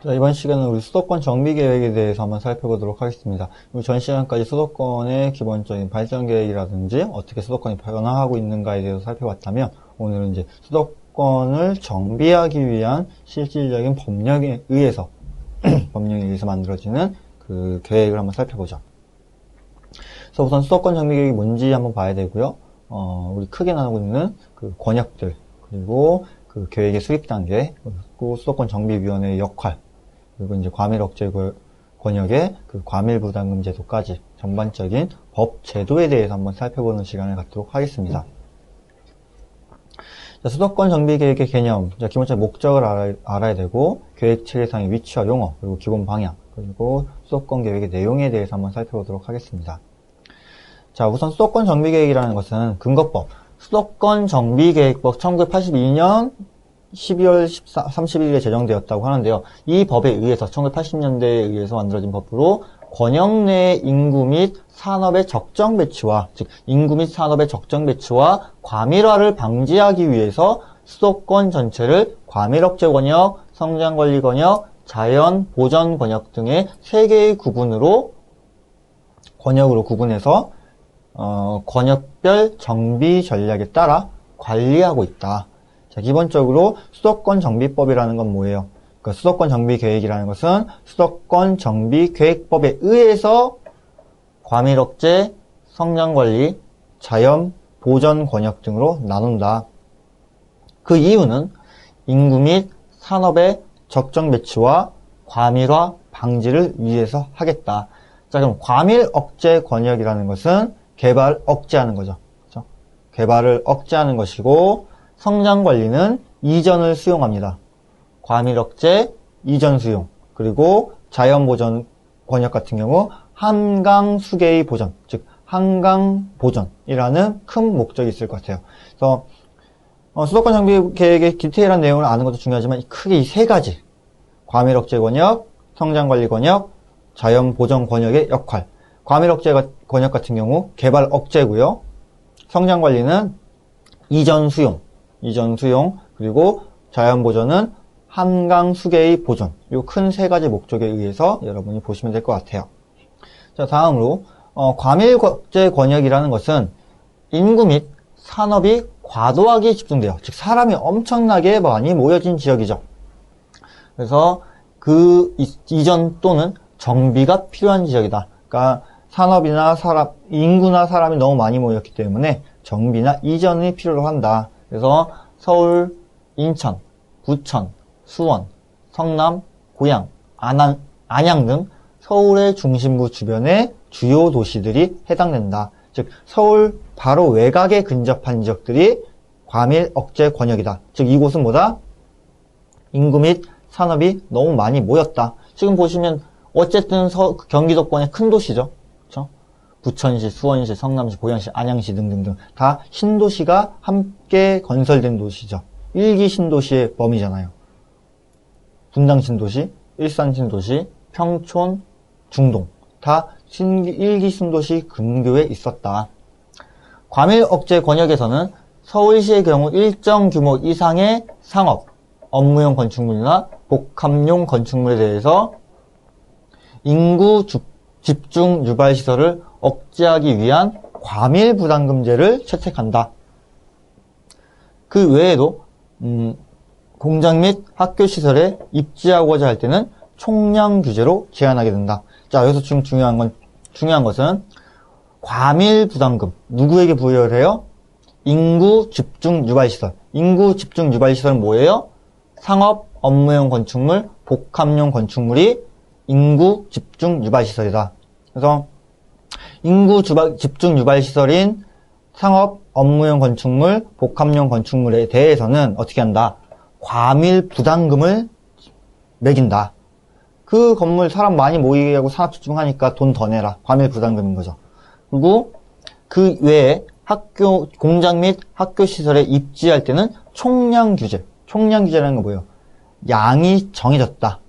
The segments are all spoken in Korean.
자, 이번 시간은 우리 수도권 정비 계획에 대해서 한번 살펴보도록 하겠습니다. 전 시간까지 수도권의 기본적인 발전 계획이라든지 어떻게 수도권이 변화하고 있는가에 대해서 살펴봤다면 오늘은 이제 수도권을 정비하기 위한 실질적인 법령에 의해서 법령에 의해서 만들어지는 그 계획을 한번 살펴보죠. 그래서 우선 수도권 정비 계획이 뭔지 한번 봐야 되고요. 어, 우리 크게 나누고 있는 그 권역들 그리고 그 계획의 수립 단계 그리고 수도권 정비위원회의 역할 그리고 이제 과밀 억제 권역의 그 과밀 부담금 제도까지 전반적인 법 제도에 대해서 한번 살펴보는 시간을 갖도록 하겠습니다. 자, 수도권 정비 계획의 개념, 자, 기본적인 목적을 알아야, 알아야 되고 계획 체계상의 위치와 용어 그리고 기본 방향 그리고 수도권 계획의 내용에 대해서 한번 살펴보도록 하겠습니다. 자, 우선 수도권 정비 계획이라는 것은 근거법 수도권 정비 계획법 1982년 12월 14, 30일에 제정되었다고 하는데요. 이 법에 의해서 1980년대에 의해서 만들어진 법으로 권역 내 인구 및 산업의 적정 배치와 즉 인구 및 산업의 적정 배치와 과밀화를 방지하기 위해서 수도권 전체를 과밀 억제 권역, 성장 관리 권역, 자연 보전 권역 등의 세 개의 구분으로 권역으로 구분해서 어, 권역별 정비 전략에 따라 관리하고 있다. 자, 기본적으로 수도권 정비법이라는 건 뭐예요? 그 수도권 정비 계획이라는 것은 수도권 정비 계획법에 의해서 과밀 억제, 성장 관리, 자연 보전 권역 등으로 나눈다. 그 이유는 인구 및 산업의 적정 배치와 과밀화 방지를 위해서 하겠다. 자, 그럼 과밀 억제 권역이라는 것은 개발 억제하는 거죠. 그렇죠? 개발을 억제하는 것이고 성장 관리는 이전을 수용합니다. 과밀 억제, 이전 수용, 그리고 자연 보전 권역 같은 경우 한강 수계의 보전, 즉 한강 보전이라는 큰 목적이 있을 것 같아요. 그래서 어, 수도권 장비 계획의 디테일한 내용을 아는 것도 중요하지만 크게 이 세 가지 과밀 억제 권역, 성장 관리 권역, 자연 보전 권역의 역할. 과밀 억제 권역 같은 경우 개발 억제고요. 성장 관리는 이전 수용, 이전 수용, 그리고 자연 보전은 한강 수계의 보전. 이큰 세 가지 목적에 의해서 여러분이 보시면 될 것 같아요. 자, 다음으로 어, 과밀제 권역이라는 것은 인구 및 산업이 과도하게 집중돼요. 즉 사람이 엄청나게 많이 모여진 지역이죠. 그래서 그 이전 또는 정비가 필요한 지역이다. 그러니까 산업이나 사람, 인구나 사람이 너무 많이 모였기 때문에 정비나 이전이 필요로 한다. 그래서 서울, 인천, 부천, 수원, 성남, 고양, 안양, 안양 등 서울의 중심부 주변의 주요 도시들이 해당된다. 즉 서울 바로 외곽에 근접한 지역들이 과밀 억제 권역이다. 즉 이곳은 뭐다? 인구 및 산업이 너무 많이 모였다. 지금 보시면 어쨌든 서, 경기도권의 큰 도시죠. 부천시, 수원시, 성남시, 고양시, 안양시 등등등 다 신도시가 함께 건설된 도시죠. 일기 신도시의 범위잖아요. 분당 신도시, 일산 신도시, 평촌, 중동 다 일기 신도시 근교에 있었다. 과밀 억제 권역에서는 서울시의 경우 일정 규모 이상의 상업, 업무용 건축물이나 복합용 건축물에 대해서 인구 집중 유발 시설을 억제하기 위한 과밀 부담금제를 채택한다. 그 외에도 음, 공장 및 학교 시설에 입지하고자 할 때는 총량 규제로 제한하게 된다. 자, 여기서 지금 중요한 건 중요한 것은 과밀 부담금 누구에게 부여를 해요? 인구 집중 유발 시설. 인구 집중 유발 시설은 뭐예요? 상업, 업무용 건축물, 복합용 건축물이 인구 집중 유발 시설이다. 그래서 인구 집중 유발 시설인 상업, 업무용 건축물, 복합용 건축물에 대해서는 어떻게 한다? 과밀 부담금을 매긴다. 그 건물 사람 많이 모이게 하고 산업 집중하니까 돈 더 내라. 과밀 부담금인 거죠. 그리고 그 외에 학교, 공장 및 학교 시설에 입지할 때는 총량 규제. 총량 규제라는 건 뭐예요? 양이 정해졌다.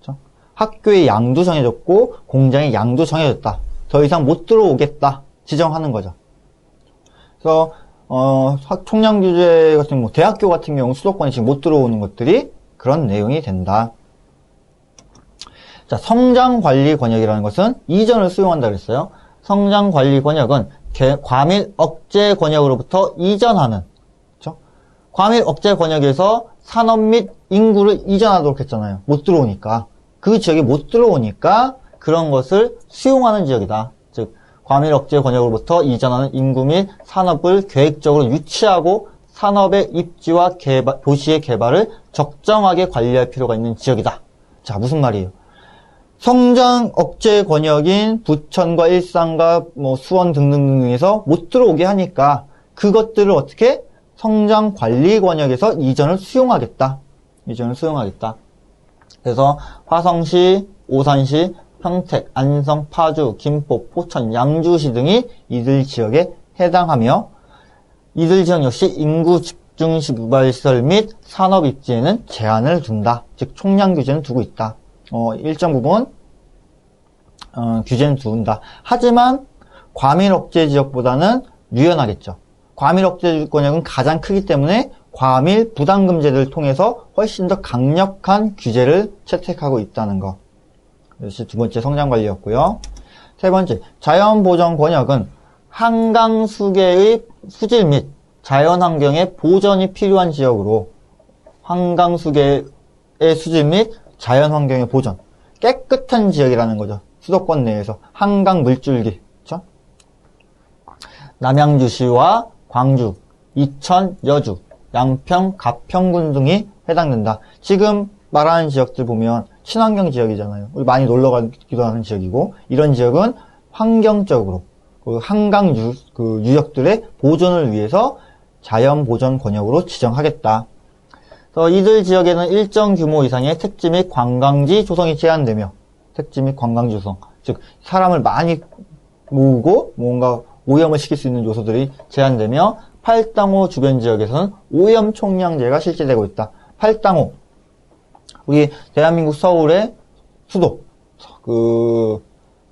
그렇죠? 학교의 양도 정해졌고 공장의 양도 정해졌다. 더 이상 못 들어오겠다. 지정하는 거죠. 그래서 어, 총량 규제 같은 뭐 대학교 같은 경우 수도권이 지금 못 들어오는 것들이 그런 내용이 된다. 자, 성장 관리 권역이라는 것은 이전을 수용한다 그랬어요. 성장 관리 권역은 개- 과밀 억제 권역으로부터 이전하는 그렇죠? 과밀 억제 권역에서 산업 및 인구를 이전하도록 했잖아요. 못 들어오니까 그 지역에 못 들어오니까 그런 것을 수용하는 지역이다. 즉 과밀 억제 권역으로부터 이전하는 인구 및 산업을 계획적으로 유치하고 산업의 입지와 개발, 도시의 개발을 적정하게 관리할 필요가 있는 지역이다. 자, 무슨 말이에요? 성장 억제 권역인 부천과 일산과 뭐 수원 등등등에서 못 들어오게 하니까 그것들을 어떻게 성장 관리 권역에서 이전을 수용하겠다. 이전을 수용하겠다. 그래서 화성시, 오산시, 평택, 안성, 파주, 김포, 포천, 양주시 등이 이들 지역에 해당하며 이들 지역 역시 인구 집중식 유발시설 및 산업 입지에는 제한을 둔다. 즉 총량 규제는 두고 있다. 어, 일정 부분 어, 규제는 둔다. 하지만 과밀 억제 지역보다는 유연하겠죠. 과밀 억제 권역은 가장 크기 때문에 과밀 부담금제를 통해서 훨씬 더 강력한 규제를 채택하고 있다는 것. 이것이 두 번째 성장관리였고요. 세 번째, 자연보전 권역은 한강 수계의 수질 및 자연환경의 보전이 필요한 지역으로 한강 수계의 수질 및 자연환경의 보전, 깨끗한 지역이라는 거죠. 수도권 내에서 한강 물줄기, 그렇죠? 남양주시와 광주, 이천, 여주, 양평, 가평군 등이 해당된다. 지금 말하는 지역들 보면 친환경 지역이잖아요. 우리 많이 놀러 가기도 하는 지역이고 이런 지역은 환경적으로 그 한강 유, 그 유역들의 보존을 위해서 자연 보전 권역으로 지정하겠다. 그래서 이들 지역에는 일정 규모 이상의 택지 및 관광지 조성이 제한되며 택지 및 관광지 조성, 즉 사람을 많이 모으고 뭔가 오염을 시킬 수 있는 요소들이 제한되며 팔당호 주변 지역에서는 오염 총량제가 실시되고 있다. 팔당호 우리 대한민국 서울의 수도 그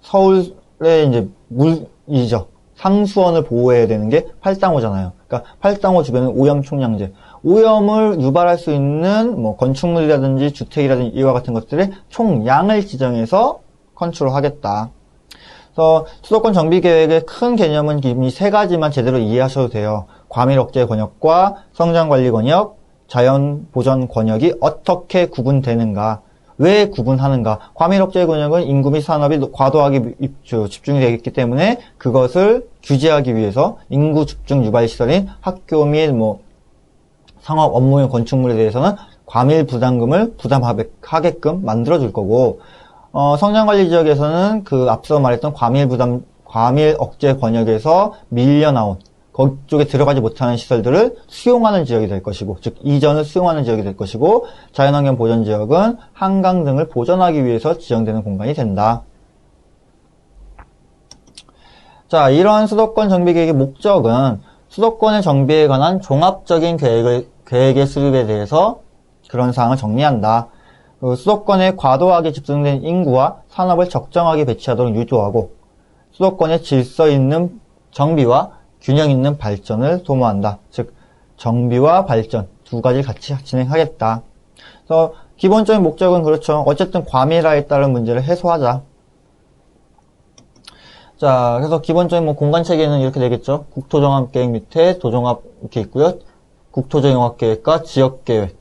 서울의 이제 물이죠. 상수원을 보호해야 되는 게 팔당호잖아요. 그러니까 팔당호 주변은 오염 총량제. 오염을 유발할 수 있는 뭐 건축물이라든지 주택이라든지 이와 같은 것들의 총량을 지정해서 컨트롤하겠다. 그래서 수도권 정비 계획의 큰 개념은 이미 세 가지만 제대로 이해하셔도 돼요. 과밀 억제 권역과 성장 관리 권역, 자연 보전 권역이 어떻게 구분되는가? 왜 구분하는가? 과밀 억제 권역은 인구 및 산업이 과도하게 집중이 되기 때문에 그것을 규제하기 위해서 인구 집중 유발 시설인 학교 및 뭐 상업 업무용 건축물에 대해서는 과밀 부담금을 부담하게끔 만들어 줄 거고 어, 성장관리 지역에서는 그 앞서 말했던 과밀 부담, 과밀 억제 권역에서 밀려 나온 그쪽에 들어가지 못하는 시설들을 수용하는 지역이 될 것이고, 즉 이전을 수용하는 지역이 될 것이고, 자연환경 보전 지역은 한강 등을 보전하기 위해서 지정되는 공간이 된다. 자, 이러한 수도권 정비 계획의 목적은 수도권의 정비에 관한 종합적인 계획을, 계획의 수립에 대해서 그런 사항을 정리한다. 그 수도권에 과도하게 집중된 인구와 산업을 적정하게 배치하도록 유도하고 수도권의 질서 있는 정비와 균형 있는 발전을 도모한다. 즉 정비와 발전 두 가지를 같이 진행하겠다. 그래서 기본적인 목적은 그렇죠. 어쨌든 과밀화에 따른 문제를 해소하자. 자, 그래서 기본적인 뭐 공간 체계는 이렇게 되겠죠. 국토종합 계획 밑에 도종합 이렇게 있고요. 국토조용합계획과 지역 계획.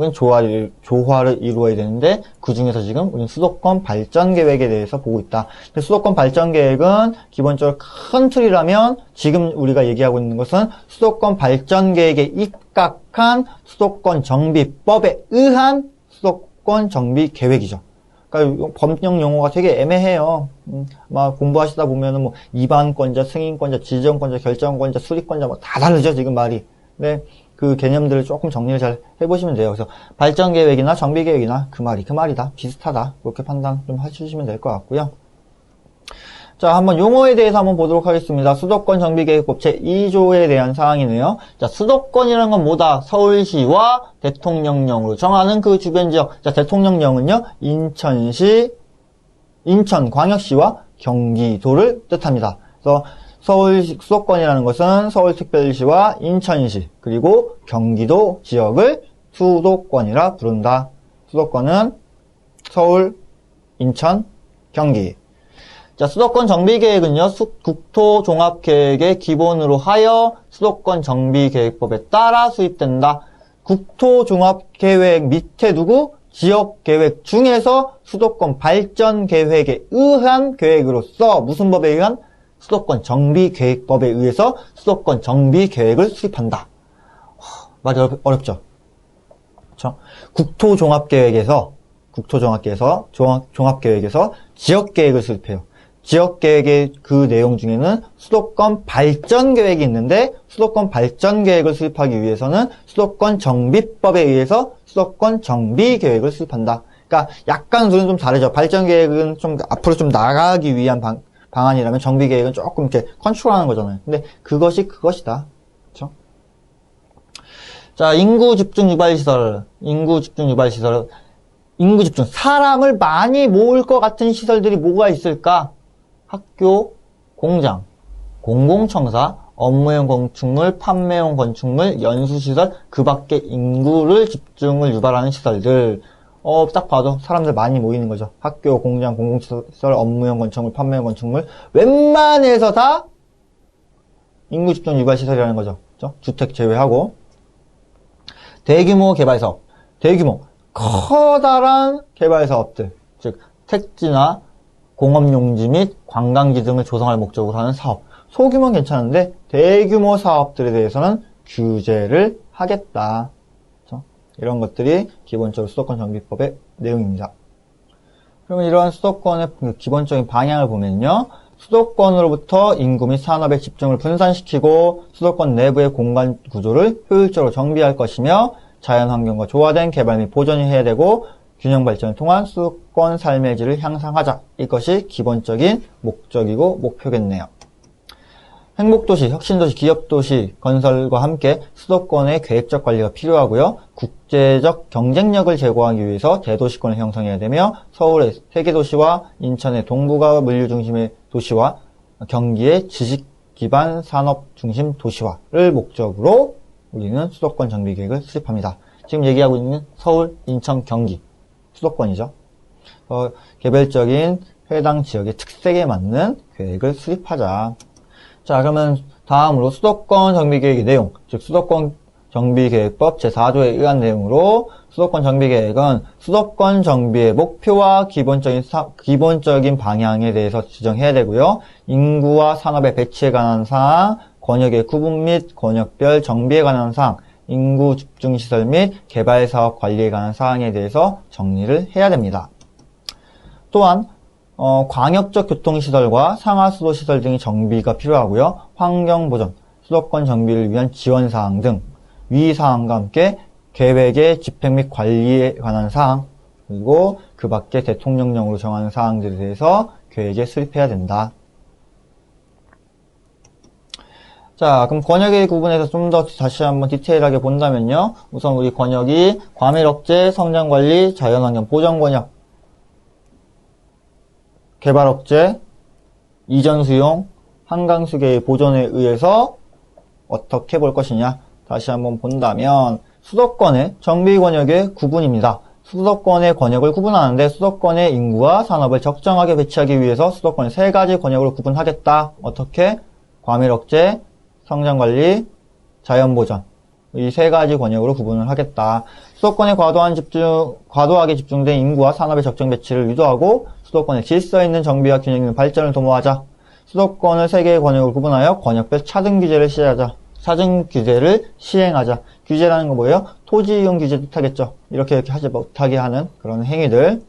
은 조화를, 조화를 이루어야 되는데 그 중에서 지금 우리는 수도권 발전 계획에 대해서 보고 있다. 수도권 발전 계획은 기본적으로 큰 틀이라면 지금 우리가 얘기하고 있는 것은 수도권 발전 계획에 입각한 수도권 정비법에 의한 수도권 정비 계획이죠. 그러니까 법령 용어가 되게 애매해요. 음, 막 공부하시다 보면은 뭐 입안권자, 승인권자, 지정권자, 결정권자, 수리권자 뭐다 다르죠 지금 말이. 네. 그 개념들을 조금 정리를 잘 해보시면 돼요. 그래서 발전 계획이나 정비 계획이나 그 말이 그 말이다 비슷하다 그렇게 판단 좀 해주시면 될 것 같고요. 자, 한번 용어에 대해서 한번 보도록 하겠습니다. 수도권 정비계획법 제2조에 대한 사항이네요. 자, 수도권이라는 건 뭐다? 서울시와 대통령령으로 정하는 그 주변 지역. 자, 대통령령은요, 인천시, 인천광역시와 경기도를 뜻합니다. 그래서 서울 수도권이라는 것은 서울특별시와 인천시 그리고 경기도 지역을 수도권이라 부른다. 수도권은 서울, 인천, 경기. 자, 수도권 정비 계획은요, 수- 국토종합계획의 기본으로 하여 수도권 정비계획법에 따라 수립된다. 국토종합계획 밑에 두고 지역계획 중에서 수도권 발전계획에 의한 계획으로서 무슨 법에 의한 수도권 정비계획법에 의해서 수도권 정비계획을 수립한다. 하, 말이 어렵, 어렵 죠? 그렇죠? 국토종합계획에서 국토종합계획에서 종합, 종합 계획에서 지역계획을 수립해요. 지역계획의 그 내용 중에는 수도권 발전계획이 있는데 수도권 발전계획을 수립하기 위해서는 수도권 정비법에 의해서 수도권 정비계획을 수립한다. 그러니까 약간 둘은 좀 다르죠. 발전계획은 좀 앞으로 좀 나가기 위한 방, 방안이라면 정비 계획은 조금 이렇게 컨트롤하는 거잖아요. 근데 그것이 그것이다. 그렇죠? 자, 인구 집중 유발 시설, 인구 집중 유발 시설, 인구 집중, 사람을 많이 모을 것 같은 시설들이 뭐가 있을까? 학교, 공장, 공공청사, 업무용 건축물, 판매용 건축물, 연수시설, 그 밖에 인구를 집중을 유발하는 시설들. 어, 딱 봐도 사람들 많이 모이는 거죠. 학교, 공장, 공공시설, 업무용 건축물, 판매용 건축물. 웬만해서 다 인구 집중 유발 시설이라는 거죠. 그죠? 주택 제외하고. 대규모 개발 사업. 대규모 커다란 개발 사업들. 즉 택지나 공업용지 및 관광지 등을 조성할 목적으로 하는 사업. 소규모는 괜찮은데 대규모 사업들에 대해서는 규제를 하겠다. 이런 것들이 기본적으로 수도권 정비법의 내용입니다. 그러면 이러한 수도권의 그 기본적인 방향을 보면요. 수도권으로부터 인구 및 산업의 집중을 분산시키고 수도권 내부의 공간 구조를 효율적으로 정비할 것이며 자연환경과 조화된 개발 및 보존이 해야 되고 균형 발전을 통한 수도권 삶의 질을 향상하자. 이것이 기본적인 목적이고 목표겠네요. 행복도시, 혁신도시, 기업도시 건설과 함께 수도권의 계획적 관리가 필요하고요. 국제적 경쟁력을 제고하기 위해서 대도시권을 형성해야 되며 서울의 세계도시와 인천의 동북아 물류 중심의 도시와 경기의 지식 기반 산업 중심 도시화를 목적으로 우리는 수도권 정비 계획을 수립합니다. 지금 얘기하고 있는 서울, 인천, 경기 수도권이죠. 어, 개별적인 해당 지역의 특색에 맞는 계획을 수립하자. 자, 그러면 다음으로 수도권 정비계획의 내용, 즉 수도권 정비계획법 제4조에 의한 내용으로 수도권 정비계획은 수도권 정비의 목표와 기본적인 사- 기본적인 방향에 대해서 지정해야 되고요. 인구와 산업의 배치에 관한 사항, 권역의 구분 및 권역별 정비에 관한 사항, 인구 집중 시설 및 개발 사업 관리에 관한 사항에 대해서 정리를 해야 됩니다. 또한 어, 광역적 교통시설과 상하수도 시설 등의 정비가 필요하고요. 환경보전, 수도권 정비를 위한 지원사항 등 위 사항과 함께 계획의 집행 및 관리에 관한 사항 그리고 그 밖에 대통령령으로 정하는 사항들에 대해서 계획에 수립해야 된다. 자, 그럼 권역의 구분에서 좀 더 다시 한번 디테일하게 본다면요. 우선 우리 권역이 과밀 억제, 성장 관리, 자연환경 보전 권역, 개발 억제, 이전 수용, 한강 수계의 보존에 의해서 어떻게 볼 것이냐. 다시 한번 본다면 수도권의 정비 권역의 구분입니다. 수도권의 권역을 구분하는데 수도권의 인구와 산업을 적정하게 배치하기 위해서 수도권을 세 가지 권역으로 구분하겠다. 어떻게? 과밀 억제, 성장 관리, 자연 보전. 이 세 가지 권역으로 구분을 하겠다. 수도권에 과도한 집중, 과도하게 집중된 인구와 산업의 적정 배치를 유도하고 수도권의 질서 있는 정비와 균형 있는 발전을 도모하자. 수도권을 세 개의 권역으로 구분하여 권역별 차등 규제를 시행하자. 차등 규제를 시행하자. 규제라는 건 뭐예요? 토지 이용 규제 뜻하겠죠. 이렇게 이렇게 하지 못하게 하는 그런 행위들.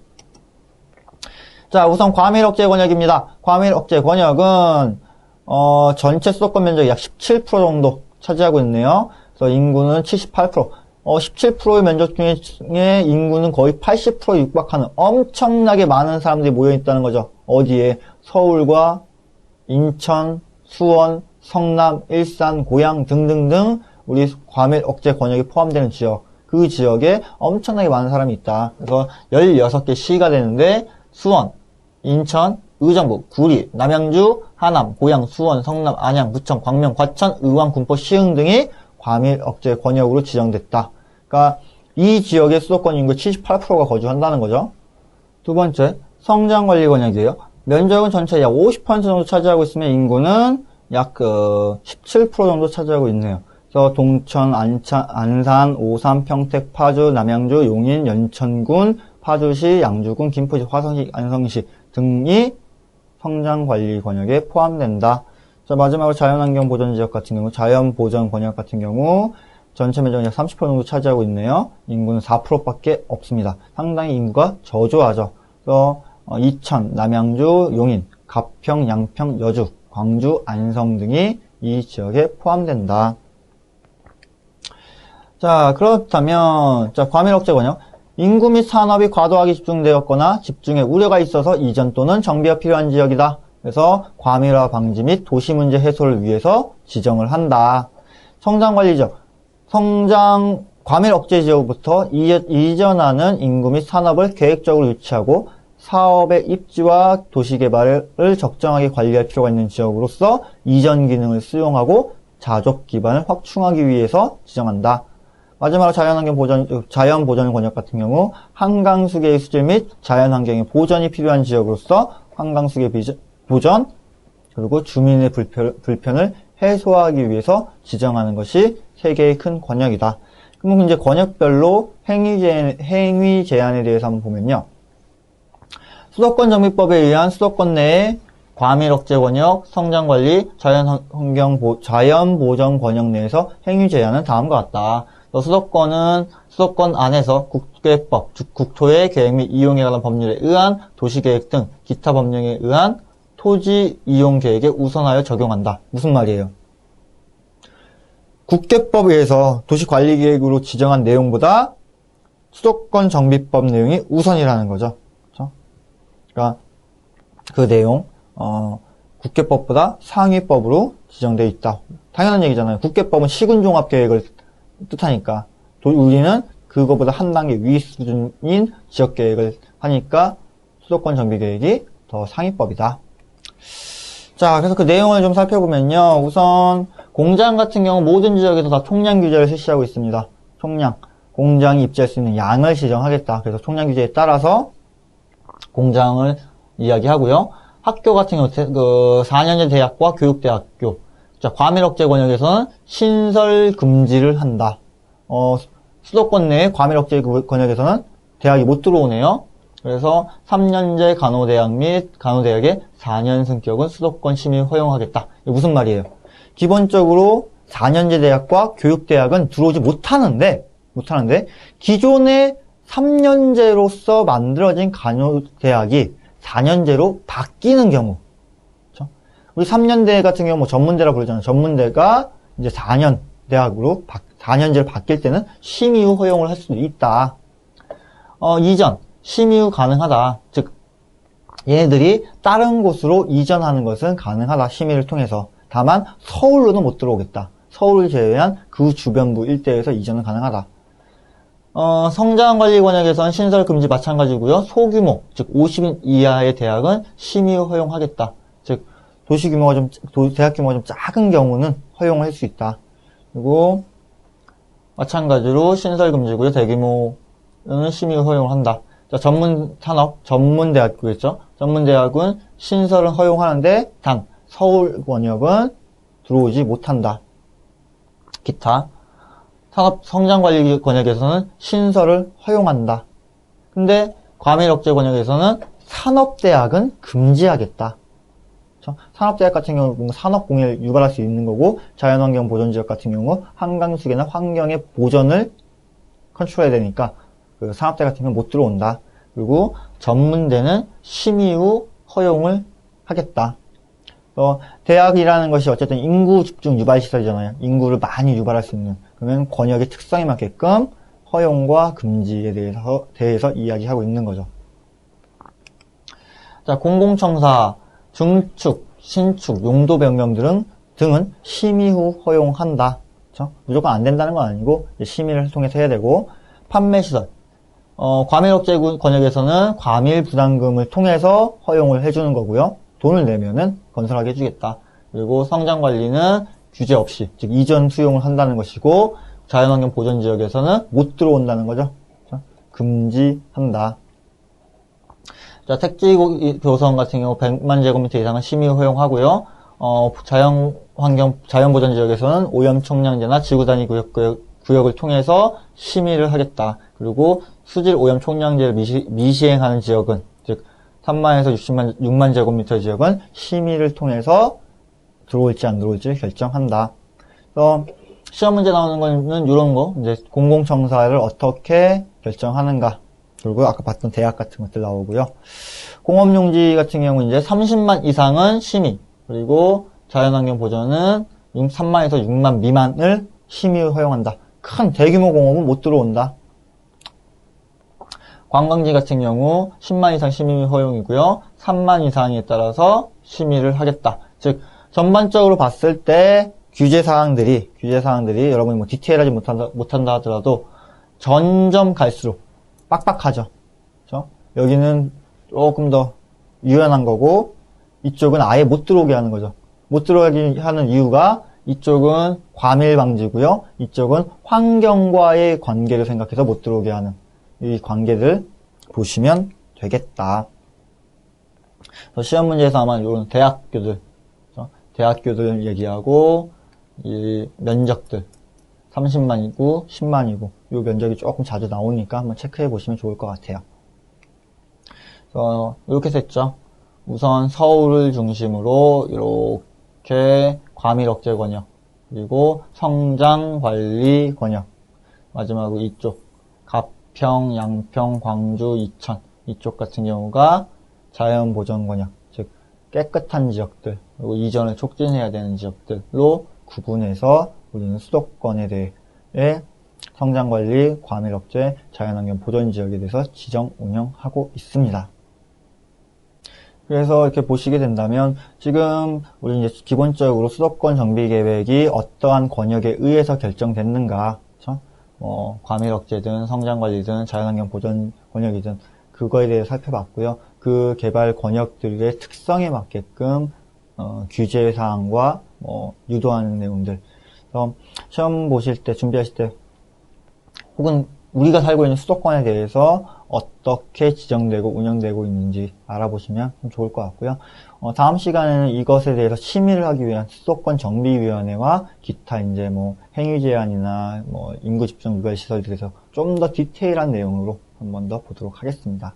자, 우선 과밀 억제 권역입니다. 과밀 억제 권역은 어, 전체 수도권 면적의 약17% 정도 차지하고 있네요. 그래서 인구는 78%. 어, 17%의 면적 중에 인구는 거의 80%에 육박하는 엄청나게 많은 사람들이 모여 있다는 거죠. 어디에? 서울과 인천, 수원, 성남, 일산, 고양 등등등 우리 과밀 억제 권역이 포함되는 지역. 그 지역에 엄청나게 많은 사람이 있다. 그래서 16개 시가 되는데 수원, 인천, 의정부, 구리, 남양주, 하남, 고양, 수원, 성남, 안양, 부천, 광명, 과천, 의왕, 군포, 시흥 등이 과밀 억제 권역으로 지정됐다. 그러니까 이 지역의 수도권 인구 78%가 거주한다는 거죠. 두 번째, 성장관리 권역이에요. 면적은 전체 약 50% 정도 차지하고 있으면 인구는 약 그 17% 정도 차지하고 있네요. 그래서 동천, 안차, 안산, 오산, 평택, 파주, 남양주, 용인, 연천군, 파주시, 양주군, 김포시, 화성시, 안성시 등이 성장관리 권역에 포함된다. 자, 마지막으로 자연환경 보전 지역 같은 경우, 자연 보전 권역 같은 경우, 전체 면적은 약30% 정도 차지하고 있네요. 인구는 4%밖에 없습니다. 상당히 인구가 저조하죠. 그래서 어, 이천, 남양주, 용인, 가평, 양평, 여주, 광주, 안성 등이 이 지역에 포함된다. 자, 그렇다면, 자, 과밀 억제 권역. 인구 및 산업이 과도하게 집중되었거나 집중에 우려가 있어서 이전 또는 정비가 필요한 지역이다. 그래서 과밀화 방지 및 도시 문제 해소를 위해서 지정을 한다. 성장 관리 지역. 성장 과밀 억제 지역부터 이- 이전하는 인구 및 산업을 계획적으로 유치하고 사업의 입지와 도시 개발을 적정하게 관리할 필요가 있는 지역으로서 이전 기능을 수용하고 자족 기반을 확충하기 위해서 지정한다. 마지막으로 자연환경 보전, 자연 보전 권역 같은 경우 한강 수계의 수질 및 자연환경의 보전이 필요한 지역으로서 한강 수계 비전- 보전 그리고 주민의 불편, 불편을 해소하기 위해서 지정하는 것이 세 개의 큰 권역이다. 그럼 이제 권역별로 행위 제한, 행위 제한에 대해서 한번 보면요. 수도권 정비법에 의한 수도권 내의 과밀 억제 권역, 성장 관리, 자연 환경 보, 자연 보전 권역 내에서 행위 제한은 다음과 같다. 수도권은 수도권 안에서 국계법, 즉 국토의 계획 및 이용에 관한 법률에 의한 도시계획 등 기타 법령에 의한 토지 이용 계획에 우선하여 적용한다. 무슨 말이에요? 국계법에서 도시관리계획으로 지정한 내용보다 수도권 정비법 내용이 우선이라는 거죠. 그렇죠? 그러니까 그 내용 어, 국계법보다 상위법으로 지정되어 있다. 당연한 얘기잖아요. 국계법은 시군종합계획을 뜻하니까 도- 우리는 그거보다 한 단계 위 수준인 지역계획을 하니까 수도권 정비계획이 더 상위법이다. 자, 그래서 그 내용을 좀 살펴보면요. 우선 공장 같은 경우 모든 지역에서 다 총량 규제를 실시하고 있습니다. 총량. 공장이 입지할 수 있는 양을 지정하겠다. 그래서 총량 규제에 따라서 공장을 이야기하고요. 학교 같은 경우 대- 그 4년제 대학과 교육대학교. 자, 과밀억제 권역에서는 신설 금지를 한다. 어, 수도권 내의 과밀억제 그 권역에서는 대학이 못 들어오네요. 그래서 3년제 간호대학 및 간호대학의 4년 승격은 수도권 시민 허용하겠다. 이게 무슨 말이에요? 기본적으로 4년제 대학과 교육대학은 들어오지 못하는데, 못하는데, 기존의 3년제로서 만들어진 간호대학이 4년제로 바뀌는 경우, 그렇죠? 우리 3년대 같은 경우 뭐 전문대라 부르잖아요. 전문대가 이제 4년 대학으로 4년제로 바뀔 때는 심의 후 허용을 할 수도 있다. 어, 이전, 후 가능하다. 즉, 얘네들이 다른 곳으로 이전하는 것은 가능하다. 심의를 통해서. 다만 서울로는 못 들어오겠다. 서울을 제외한 그 주변부 일대에서 이전은 가능하다. 어, 성장관리 권역에서는 신설 금지 마찬가지고요. 소규모, 즉 50인 이하의 대학은 심의 후 허용하겠다. 즉 도시 규모가 좀 도- 대학 규모가 좀 작은 경우는 허용을 할수 있다. 그리고 마찬가지로 신설 금지고요. 대규모는 심의 후 허용을 한다. 자, 전문 산업, 전문 대학교겠죠. 전문 대학은 신설은 허용하는데 단 서울 권역은 들어오지 못한다. 기타 산업 성장관리 권역에서는 신설을 허용한다. 근데 과밀 억제 권역에서는 산업대학은 금지하겠다. 산업대학 같은 경우 는 산업공해를 유발할 수 있는 거고 자연환경 보존지역 같은 경우 한강수계나 환경의 보전을 컨트롤해야 되니까 그 산업대 같은 경우 못 들어온다. 그리고 전문대는 심의 후 허용을 하겠다. 어, 대학이라는 것이 어쨌든 인구 집중 유발 시설이잖아요. 인구를 많이 유발할 수 있는. 그러면 권역의 특성에 맞게끔 허용과 금지에 대해서, 대해서 이야기하고 있는 거죠. 자, 공공청사, 중축, 신축, 용도 변경 등은, 등은 심의 후 허용한다. 그렇죠? 무조건 안 된다는 건 아니고 심의를 통해서 해야 되고 판매시설, 어, 과밀업체 권역에서는 과밀 부담금을 통해서 허용을 해주는 거고요. 돈을 내면은 건설하게 해주겠다. 그리고 성장 관리는 규제 없이, 즉 이전 수용을 한다는 것이고 자연환경 보전 지역에서는 못 들어온다는 거죠. 그렇죠? 금지한다. 자, 택지 교선 같은 경우 100만 제곱미터 이상은 심의 허용하고요. 어, 자연 환경, 자연 보전 지역에서는 오염 총량제나 지구 단위 구역, 구역, 구역을 통해서 심의를 하겠다. 그리고 수질 오염 총량제를 미시, 미시행하는 지역은, 즉, 3만에서 60만, 6만 제곱미터 지역은 심의를 통해서 들어올지 안 들어올지 결정한다. 그래서 시험 문제 나오는 거는 이런 거, 이제 공공청사를 어떻게 결정하는가. 그리고 아까 봤던 대학 같은 것들 나오고요. 공업용지 같은 경우 이제 30만 이상은 심의, 그리고 자연환경 보전은 3만에서 6만 미만을 심의 허용한다. 큰 대규모 공업은 못 들어온다. 관광지 같은 경우 10만 이상 심의 허용이고요. 3만 이상에 따라서 심의를 하겠다. 즉 전반적으로 봤을 때 규제 사항들이 규제 사항들이 여러분이 뭐 디테일하지 못한다, 못한다 하더라도 점점 갈수록 빡빡하죠. 그렇죠? 여기는 조금 더 유연한 거고 이쪽은 아예 못 들어오게 하는 거죠. 못 들어오게 하는 이유가 이쪽은 과밀 방지고요. 이쪽은 환경과의 관계를 생각해서 못 들어오게 하는 이 관계를 보시면 되겠다. 시험 문제에서 아마 이런 대학교들? 대학교들 얘기하고 이 면적들 30만이고 10만이고 이 면적이 조금 자주 나오니까 한번 체크해 보시면 좋을 것 같아요. 이렇게 됐죠. 우선 서울을 중심으로 이렇게 과밀 억제 권역 그리고 성장 관리 권역 마지막으로 이쪽 가평, 양평, 광주, 이천 이쪽 같은 경우가 자연 보전 권역 즉 깨끗한 지역들 그리고 이전을 촉진해야 되는 지역들로 구분해서 우리는 수도권에 대해 성장 관리, 과밀 억제, 자연환경 보존 지역에 대해서 지정 운영하고 있습니다. 그래서 이렇게 보시게 된다면 지금 우리 이제 기본적으로 수도권 정비 계획이 어떠한 권역에 의해서 결정됐는가, 그렇죠? 뭐 과밀 억제든 성장 관리든 자연환경 보존 권역이든 그거에 대해 살펴봤고요. 그 개발 권역들의 특성에 맞게끔 어, 규제 사항과 뭐 유도하는 내용들. 그래서 시험 보실 때 준비하실 때 혹은 우리가 살고 있는 수도권에 대해서 어떻게 지정되고 운영되고 있는지 알아보시면 좋을 것 같고요. 어, 다음 시간에는 이것에 대해서 심의를 하기 위한 수도권 정비위원회와 기타 이제 뭐 행위 제한이나 뭐 인구 집중 유발 시설에 대해서 좀 더 디테일한 내용으로 한 번 더 보도록 하겠습니다.